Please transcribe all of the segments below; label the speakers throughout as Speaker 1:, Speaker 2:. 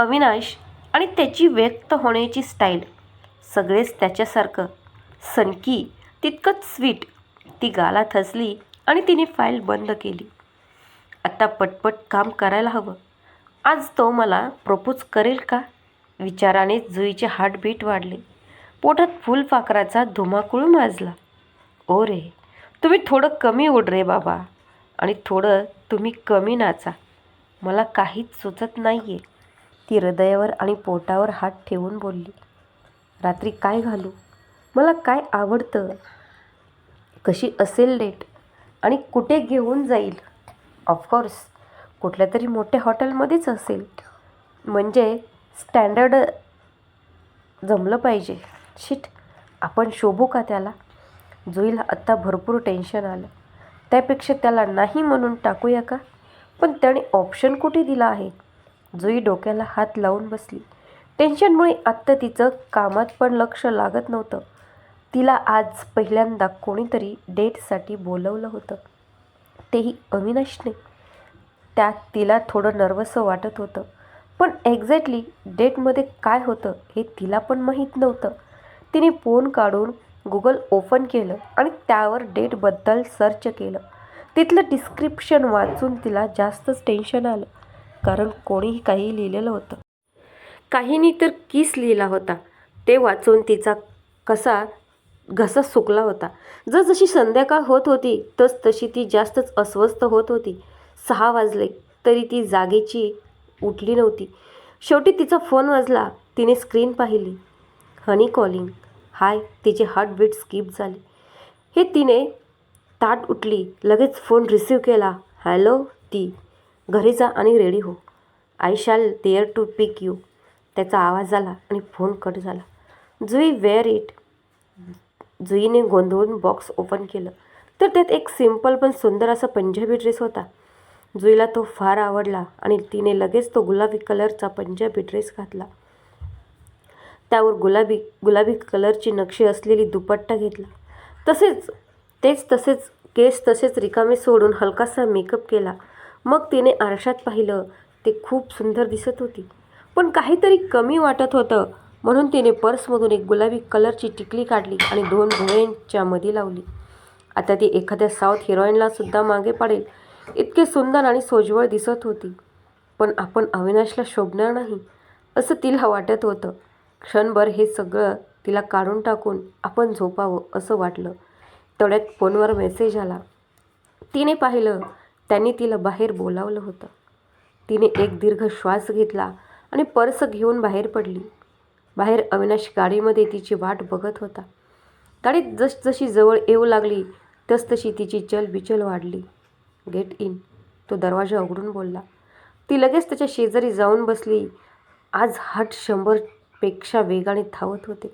Speaker 1: अविनाश आणि त्याची व्यक्त होण्याची स्टाईल. सगळेच त्याच्यासारखं. सनकी तितकंच स्वीट. ती गाला थसली आणि तिने फाईल बंद केली. आता पटपट काम करायला हवं. आज तो मला प्रपोज करेल का? विचाराने जुईचे हार्टबीट वाढले. पोटात फुलपाखराचा धुमाकूळ माजला. ओ रे तुम्ही थोडं कमी उड रे बाबा. आणि थोडं तुम्ही कमी नाचा. मला काहीच सुचत नाही आहे ती हृदयावर आणि पोटावर हात ठेवून बोलली रात्री काय घालू? मला काय आवडतं? कशी असेल डेट? आणि कुठे घेऊन जाईल? ऑफकोर्स कुठल्या तरी मोठ्या हॉटेलमध्येच असेल. म्हणजे स्टँडर्ड जमलं पाहिजे. शिट आपण शोभू का त्याला? जुईला आत्ता भरपूर टेन्शन आलं. त्यापेक्षा त्याला नाही म्हणून टाकूया का? पण त्याने ऑप्शन कुठे दिला आहे? जुई डोक्याला हात लावून बसली. टेन्शनमुळे आत्ता तिचं कामात पण लक्ष लागत नव्हतं. तिला आज पहिल्यांदा कोणीतरी डेटसाठी बोलवलं होतं. तेही अविनाशने. त्यात तिला थोडं नर्वसं वाटत होतं. पण एक्झॅक्टली डेटमध्ये काय होतं हे तिला पण माहीत नव्हतं. तिने फोन काढून गुगल ओपन केलं आणि त्यावर डेटबद्दल सर्च केलं. तिथलं डिस्क्रिप्शन वाचून तिला जास्तच टेन्शन आलं. कारण कोणीही काही लिहिलेलं होतं. काहींनी तर किस लिहिला होता. ते वाचून तिचा कसा घसा सुकला होता. जसजशी संध्याकाळ होत होती तस तशी ती जास्तच अस्वस्थ होत होती. सहा वाजले तरी ती जागेची उठली नव्हती. शेवटी तिचा फोन वाजला. तिने स्क्रीन पाहिली. Honey calling. हाय. तिचे हार्टबीट स्किप झाले. हे तिने ताट उठली. लगेच फोन रिसीव केला. हॅलो ती. घरी जा आणि रेडी हो. I shall there to pick you त्याचा आवाज आला आणि फोन कट झाला. जुई वेअर इट जुईने गोंधळून बॉक्स ओपन केलं. तर त्यात एक सिंपल पण सुंदर असा पंजाबी ड्रेस होता. जुईला तो फार आवडला आणि तिने लगेच तो गुलाबी कलरचा पंजाबी ड्रेस घातला. त्यावर गुलाबी गुलाबी कलरची नक्षी असलेली दुपट्टा घेतला. तसेच तेच तसेच केस तसेच रिकामे सोडून हलकासा मेकअप केला. मग तिने आरशात पाहिलं. ते खूप सुंदर दिसत होती. पण काहीतरी कमी वाटत होतं. म्हणून तिने पर्समधून एक गुलाबी कलरची टिकली काढली आणि दोन भुवयांच्या मध्ये लावली. आता ती एखाद्या साऊथ हिरोईनला सुद्धा मागे पाडेल. इतके सुंदर आणि सोज्वळ दिसत होती. पण आपण अविनाशला शोभणार नाही असं तिला वाटत होतं. क्षणभर हे सगळं तिला काढून टाकून आपण झोपावं असं वाटलं. तेवढ्यात फोनवर मेसेज आला. तिने पाहिलं त्यांनी तिला बाहेर बोलावलं होतं. तिने एक दीर्घ श्वास घेतला आणि पर्स घेऊन बाहेर पडली. बाहेर अविनाश गाडीमध्ये तिची वाट बघत होता. गाडी जसजशी जवळ येऊ लागली तसतशी तिची चलबिचल वाढली. गेट इन तो दरवाजा उघडून बोलला. ती लगेच त्याच्या शेजारी जाऊन बसली. आज हाट शंभरपेक्षा वेगाने धावत होते.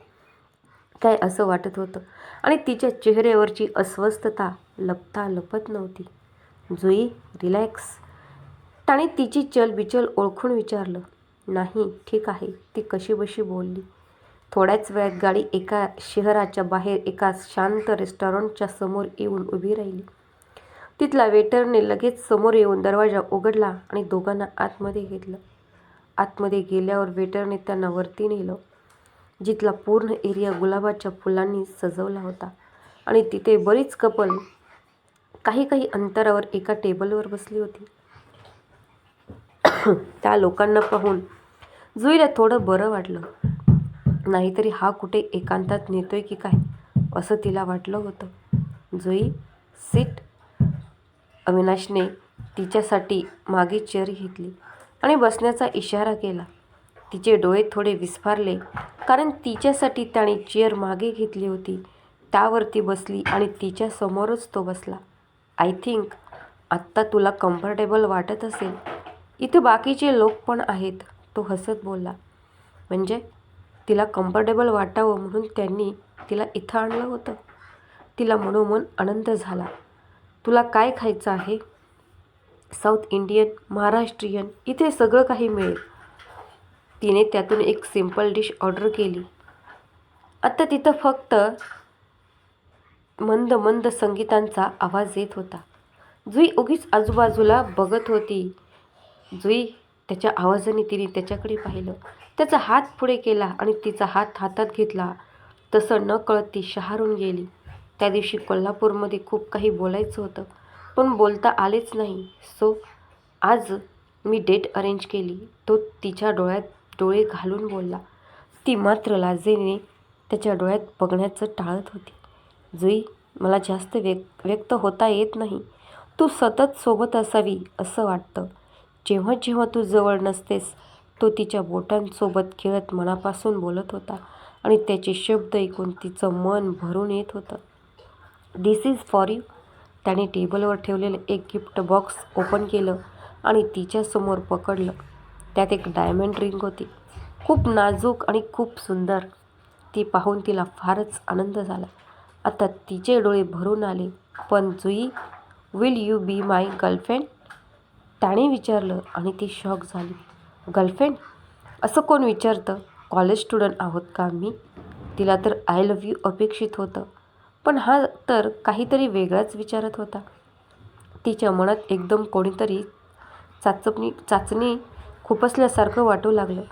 Speaker 1: काय असं वाटत होतं? आणि तिच्या चेहऱ्यावरची अस्वस्थता लपता लपत नव्हती. जुई रिलॅक्स. त्याने तिची चलबिचल ओळखून विचारलं नाही ठीक आहे. ती कशी बशी बोलली थोड्याच वेळात गाडी एका शहराच्या बाहेर एका शांत रेस्टॉरंटच्या समोर येऊन उभी राहिली. तिथला वेटरने लगेच समोर येऊन दरवाजा उघडला आणि दोघांना आतमध्ये घेतलं. आतमध्ये गेल्यावर वेटरने त्यांना वरती नेलं जिथला पूर्ण एरिया गुलाबाच्या फुलांनी सजवला होता आणि तिथे बरीच कपल काही काही अंतरावर एका टेबलवर बसली होती. त्या लोकांना पाहून जुईला थोडं बरं वाटलं. नाहीतरी हा कुठे एकांतात नेतोय की काय असं तिला वाटलं होतं. जुई सीट अविनाशने तिच्यासाठी मागे चेअर घेतली आणि बसण्याचा इशारा केला. तिचे डोळे थोडे विस्फारले कारण तिच्यासाठी त्याने चेअर मागे घेतली होती. त्यावर ती बसली आणि तिच्यासमोरच तो बसला. आय थिंक आत्ता तुला कम्फर्टेबल वाटत असेल. इथे बाकीचे लोक पण आहेत. तो हसत बोलला. म्हणजे? तिला कम्फर्टेबल वाटावं म्हणून त्यांनी तिला इथं आणलं होतं. तिला मनोमन आनंद झाला. तुला काय खायचं आहे? साऊथ इंडियन महाराष्ट्रीयन इथे सगळं काही मिळेल. तिने त्यातून एक सिंपल डिश ऑर्डर केली. आता तिथं फक्त मंद मंद संगीतांचा आवाज येत होता. जुई उगीच आजूबाजूला बघत होती. जुई त्याच्या आवाजाने तिने त्याच्याकडे पाहिलं. त्याचा हात पुढे केला आणि तिचा हात हातात घेतला. तसं न कळत ती शहारून गेली. त्या दिवशी कोल्हापूरमध्ये खूप काही बोलायचं होतं पण बोलता आलेच नाही. सो आज मी डेट अरेंज केली. तो तिच्या डोळ्यात डोळे घालून बोलला. ती मात्र लाजेने त्याच्या डोळ्यात बघण्याचं टाळत होती. जुई मला जास्त व्यक् व्यक्त होता येत नाही. तू सतत सोबत असावी असं वाटतं. जेव्हा जेव्हा तू जवळ नसतेस तो तिच्या बोटांसोबत खेळत मनापासून बोलत होता आणि त्याचे शब्द ऐकून तिचं मन भरून येत होतं. दिस इज फॉर यू त्याने टेबलवर ठेवलेलं एक गिफ्ट बॉक्स ओपन केलं आणि तिच्यासमोर पकडलं. त्यात एक डायमंड रिंग होती. खूप नाजूक आणि खूप सुंदर. ती पाहून तिला फारच आनंद झाला. आता तिचे डोळे भरून आले. पण Jui will you be my girlfriend त्याने विचारलं आणि ती शॉक झाली. गर्लफ्रेंड असं कोण विचारतं? कॉलेज स्टुडंट आहोत का आम्ही तिला तर आय लव्ह यू अपेक्षित होतं. पण हा तर काहीतरी वेगळाच विचारत होता. तिच्या मनात एकदम कोणीतरी चाचपणी चाचणी खुपसल्यासारखं वाटू लागलं.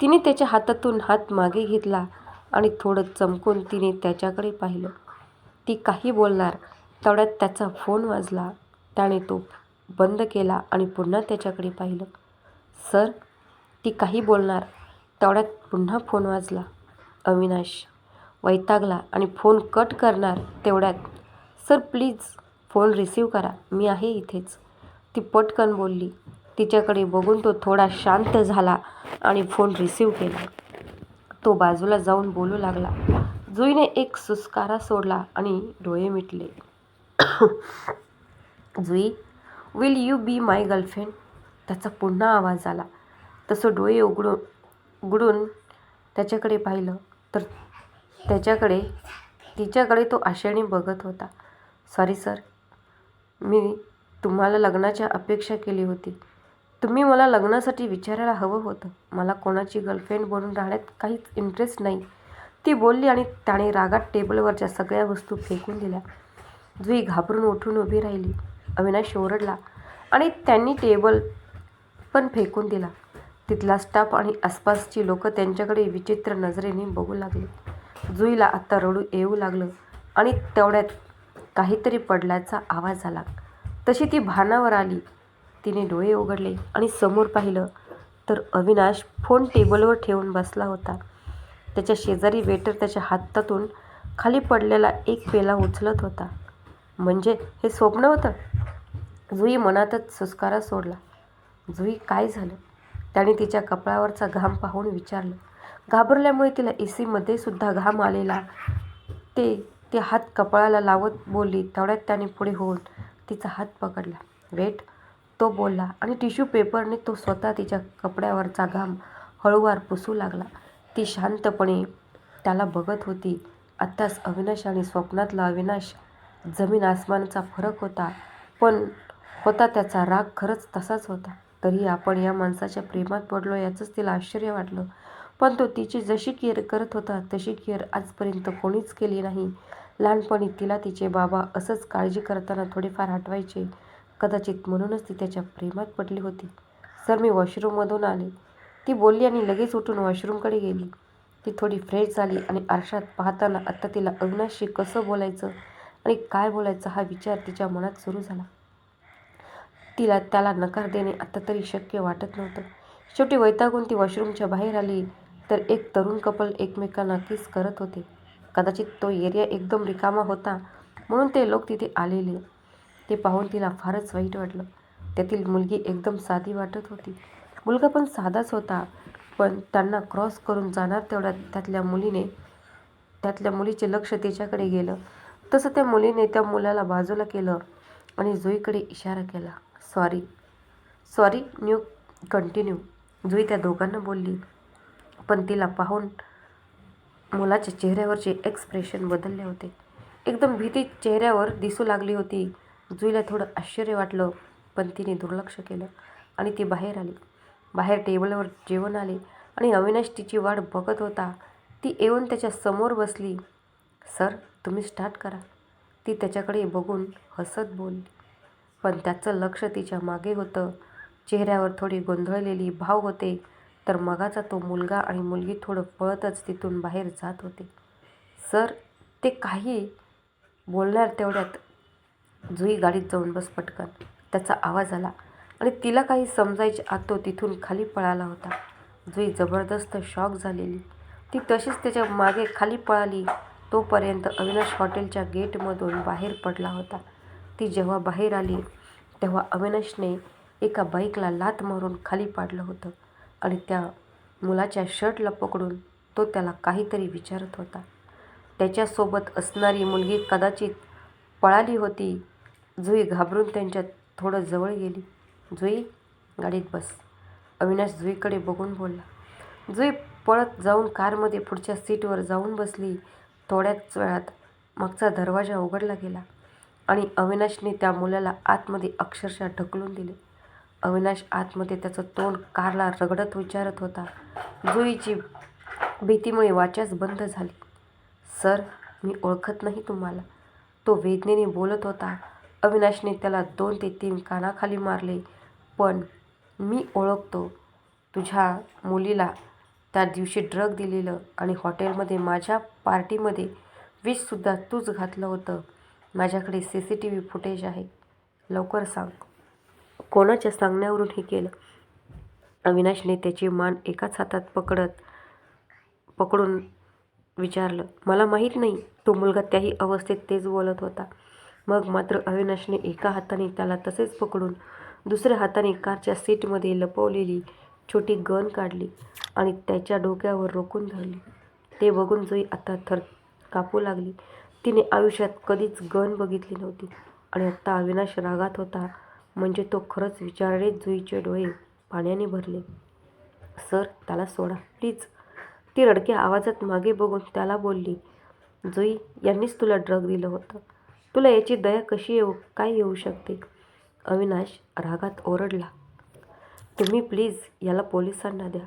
Speaker 1: तिने त्याच्या हातातून हात मागे घेतला आणि थोडं चमकून तिने त्याच्याकडे पाहिलं. ती काही बोलणार. तेवढ्यात त्याचा फोन वाजला. त्याने तो बंद केला आणि पुन्हा त्याच्याकडे पाहिलं. सर ती काही बोलणार. तेवढ्यात पुन्हा फोन वाजला. अविनाश वैतागला आणि फोन कट करणार तेवढ्यात. सर प्लीज फोन रिसीव करा. मी आहे इथेच. ती पटकन बोलली. तिच्याकडे बघून तो थोडा शांत झाला आणि फोन रिसीव केला. तो बाजूला जाऊन बोलू लागला. जुईने एक सुस्कारा सोडला आणि डोळे मिटले. Jui will you be my girlfriend त्याचा पुन्हा आवाज आला. तसं डोळे उघडून उघडून त्याच्याकडे पाहिलं तर त्याच्याकडे तिच्याकडे तो आशेने बघत होता. सॉरी सर मी तुम्हाला लग्नाची अपेक्षा केली होती. तुम्ही मला लग्नासाठी विचारायला हवं होतं. मला कोणाची गर्लफ्रेंड बनून राहण्यात काहीच इंटरेस्ट नाही. ती बोलली आणि त्याने रागात टेबलवरच्या सगळ्या वस्तू फेकून दिल्या. जुई घाबरून उठून उभी राहिली. अविनाश ओरडला आणि त्यांनी टेबल पण फेकून दिला. तिथला स्टाफ आणि आसपासची लोक त्यांच्याकडे विचित्र नजरेने बघू लागले. जुईला आता रडू येऊ लागलं आणि तेवढ्यात काहीतरी पडल्याचा आवाज आला. तशी ती भानावर आली. तिने डोळे उघडले आणि समोर पाहिलं तर अविनाश फोन टेबलवर ठेवून बसला होता. त्याच्या शेजारी वेटर त्याच्या हातातून खाली पडलेला एक पेला उचलत होता. म्हणजे हे स्वप्न होतं? जुई मनातच सुस्कारा सोडला. जुई काय झालं? त्याने तिच्या कपाळावरचा घाम पाहून विचारलं. घाबरल्यामुळे तिला ए सीमध्ये सुद्धा घाम आलेला. ते ते हात कपाळाला लावत बोलली. तेवढ्यात त्याने पुढे होऊन तिचा हात पकडला. वेट तो बोलला आणि टिश्यू पेपरने तो स्वतः तिच्या कपड्यावरचा घाम हळूवार पुसू लागला. ती शांतपणे त्याला बघत होती. आत्ताच अविनाश आणि स्वप्नातला अविनाश जमीन आसमानाचा फरक होता पण होता त्याचा राग खरंच तसाच होता. तरी आपण या माणसाच्या प्रेमात पडलो याचंच तिला आश्चर्य वाटलं. पण तो तिची जशी केअर करत होता तशी केअर आजपर्यंत कोणीच केली नाही. लहानपणी तिला तिचे बाबा असंच काळजी करताना थोडेफार हटवायचे. कदाचित म्हणूनच ती त्याच्या प्रेमात पडली होती. सर मी वॉशरूममधून आले. ती बोलली आणि लगेच उठून वॉशरूमकडे गेली. ती थोडी फ्रेश झाली आणि आरशात पाहताना आत्ता तिला अविनाशशी कसं बोलायचं आणि काय बोलायचं हा विचार तिच्या मनात सुरू झाला. तिला त्याला नकार देणे आत्ता तरी शक्य वाटत नव्हतं. शेवटी वैतागून ती वॉशरूमच्या बाहेर आली तर एक तरुण कपल एकमेकांना किस करत होते. कदाचित तो एरिया एकदम रिकामा होता म्हणून ते लोक तिथे आलेले. ते पाहून तिला फारच वाईट वाटलं. त्यातील मुलगी एकदम साधी वाटत होती. मुलगा पण साधाच होता पण त्यांना क्रॉस करून जाणार तेवढ्यात त्यातल्या मुलीने त्यातल्या मुलीचे लक्ष तिच्याकडे गेलं. तसं त्या मुलीने त्या मुलाला बाजूला केलं आणि जुईकडे इशारा केला sorry sorry new continue. Jui त्या दोघांना बोलली पण तिला पाहून मुलाच्या चेहऱ्यावरचे एक्सप्रेशन बदलले होते. एकदम भीती चेहऱ्यावर दिसू लागली होती. जुईला थोडं आश्चर्य वाटलं पण तिने दुर्लक्ष केलं आणि ती बाहेर आली. बाहेर टेबलवर जेवण आले आणि अविनाश तिची वाट बघत होता. ती येऊन त्याच्यासमोर बसली. सर तुम्ही स्टार्ट करा. ती त्याच्याकडे बघून हसत बोलली. पण त्याचं लक्ष तिच्यामागे होतं. चेहऱ्यावर थोडी गोंधळलेली भाव होते तर मगाचा तो मुलगा आणि मुलगी थोडं पळतच तिथून बाहेर जात होते. सर ते काही बोलणार तेवढ्यात. जुई गाडीत जाऊन बस पटकन. त्याचा आवाज आला. आणि तिला काही समजायचे आत तो तिथून खाली पळाला होता. जुई जबरदस्त शॉक झालेली. ती तशीच त्याच्यामागे खाली पळाली. तोपर्यंत अविनाश हॉटेलच्या गेटमधून बाहेर पडला होता. ती जेव्हा बाहेर आली तेव्हा अविनाशने एका बाईकला लाथ मारून खाली पाडलं होतं आणि त्या मुलाच्या शर्टला पकडून तो त्याला काहीतरी विचारत होता. त्याच्यासोबत असणारी मुलगी कदाचित पळाली होती. जुई घाबरून त्यांच्या थोडं जवळ गेली. जुई गाडीत बस. अविनाश जुईकडे बघून बोलला जुई पळत जाऊन कारमध्ये पुढच्या सीटवर जाऊन बसली. थोड्याच वेळात मागचा दरवाजा उघडला गेला आणि अविनाशने त्या मुलाला आतमध्ये अक्षरशः ढकलून दिले. अविनाश आतमध्ये त्याचं तोंड कारला रगडत विचारत होता. जुईची भीतीमुळे वाचाच बंद झाली. सर मी ओळखत नाही तुम्हाला. तो वेदनेने बोलत होता. अविनाशने त्याला दोन ते तीन कानाखाली मारले. पण मी ओळखतो तुझ्या मुलीला. त्या दिवशी ड्रग दिलेलं आणि हॉटेलमध्ये माझ्या पार्टीमध्ये विषसुद्धा तूच घातलं होतं. माझ्याकडे C C T V footage आहे. लवकर सांग. कोणाच्या सांगण्यावरून हे केलं? अविनाशने त्याची मान एकाच हातात पकडत पकडून विचारलं मला माहीत नाही तो मुलगा त्याही अवस्थेत तेच बोलत होता. मग मात्र अविनाशने एका हाताने त्याला तसेच पकडून दुसऱ्या हाताने कारच्या सीटमध्ये लपवलेली छोटी गन काढली आणि त्याच्या डोक्यावर रोखून धरली. ते बघून जुई आता थर कापू लागली. तिने आयुष्यात कधीच गन बघितली नव्हती आणि आत्ता अविनाश रागात होता. म्हणजे तो खरंच विचारले जुईचे डोळे पाण्याने भरले. सर त्याला सोडा प्लीज. ती रडक्या आवाजात मागे बघून त्याला बोलली जुई यांनीच तुला ड्रग दिलं होतं. तुला याची दया कशी येऊ काय येऊ शकते? अविनाश रागात ओरडला. तुम्ही प्लीज याला पोलिसांना द्या.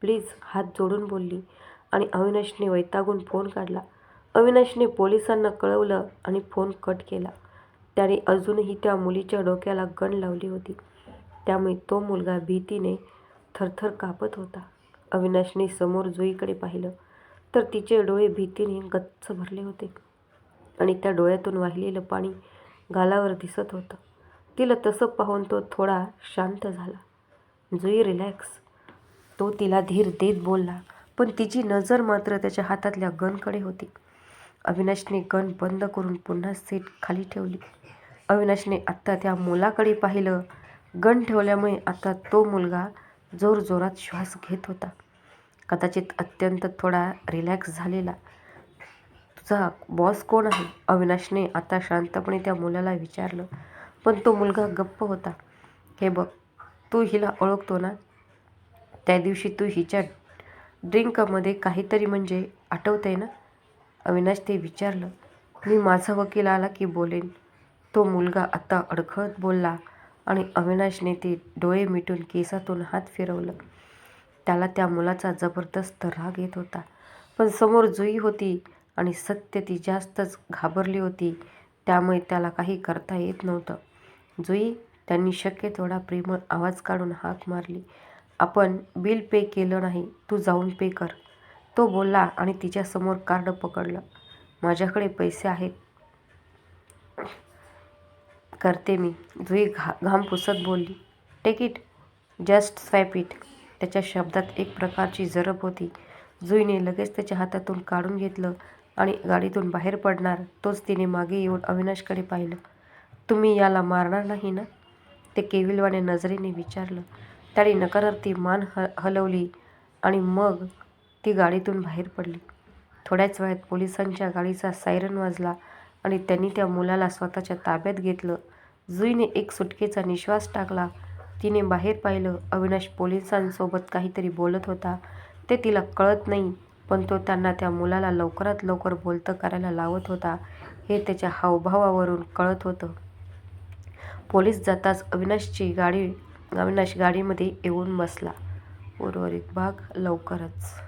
Speaker 1: प्लीज हात जोडून बोलली आणि अविनाशने वैतागून फोन काढला. अविनाशने पोलिसांना कळवलं आणि फोन कट केला. त्याने अजूनही त्या मुलीच्या डोक्याला गण लावली होती. त्यामुळे तो मुलगा भीतीने थरथर कापत होता. अविनाशने समोर जुईकडे पाहिलं तर तिचे डोळे भीतीने गच्च भरले होते आणि त्या डोळ्यातून वाहिलेलं पाणी गालावर दिसत होतं. तिला तसं पाहून तो थोडा शांत झाला. जुई रिलॅक्स तो तिला धीर देत बोलला पण तिची नजर मात्र त्याच्या हातातल्या गनकडे होती. अविनाशने गन बंद करून पुन्हा सीट खाली ठेवली. अविनाशने आत्ता त्या मुलाकडे पाहिलं. गण ठेवल्यामुळे आता तो मुलगा जोरजोरात श्वास घेत होता. कदाचित अत्यंत थोडा रिलॅक्स झालेला. तुझा बॉस कोण आहे? अविनाशने आता शांतपणे त्या मुलाला विचारलं. पण तो मुलगा गप्प होता. हे बघ तू हिला ओळखतो ना? त्या दिवशी तू हिच्या ड्रिंकमध्ये काहीतरी म्हणजे आठवतंय ना? अविनाश ते विचारलं. मी माझा वकील आला की बोलेन. तो मुलगा आत्ता अडखळत बोलला आणि अविनाशने ते डोळे मिटून केसातून हात फिरवलं. त्याला त्या मुलाचा जबरदस्त राग येत होता. पण समोर जुई होती आणि सत्य ती जास्तच घाबरली होती. त्यामुळे त्याला काही करता येत नव्हतं. जुई त्यांनी शक्य तेवढा प्रेमळ आवाज काढून हाक मारली. आपण बिल पे केलं नाही तू जाऊन पे कर. तो बोलला आणि तिच्यासमोर कार्ड पकडलं. माझ्याकडे पैसे आहेत. करते मी. जुई घा घाम पुसत बोलली. Take it just swap it त्याच्या शब्दात एक प्रकारची जरब होती. जुईने लगेच त्याच्या हातातून काढून घेतलं आणि गाडीतून बाहेर पडणार तोच तिने मागे येऊन अविनाशकडे पाहिलं. तुम्ही याला मारणार नाही ना? ते केविलवाने नजरेने विचारलं. त्याने नकारार्थी मान ह हलवली आणि मग ती गाडीतून बाहेर पडली. थोड्याच वेळात पोलिसांच्या गाडीचा सायरन वाजला आणि त्यांनी त्या मुलाला स्वतःच्या ताब्यात घेतलं. जुईने एक सुटकेचा निश्वास टाकला. तिने बाहेर पाहिलं. अविनाश पोलिसांसोबत काहीतरी बोलत होता. ते तिला कळत नाही पण तो त्यांना त्या मुलाला लवकरात लवकर बोलतं करायला लावत होता. हे त्याच्या हावभावावरून कळत होतं. पोलीस जाताच अविनाशची गाडी अविनाश गाडीमध्ये येऊन बसला. उर्वरित भाग लवकरच.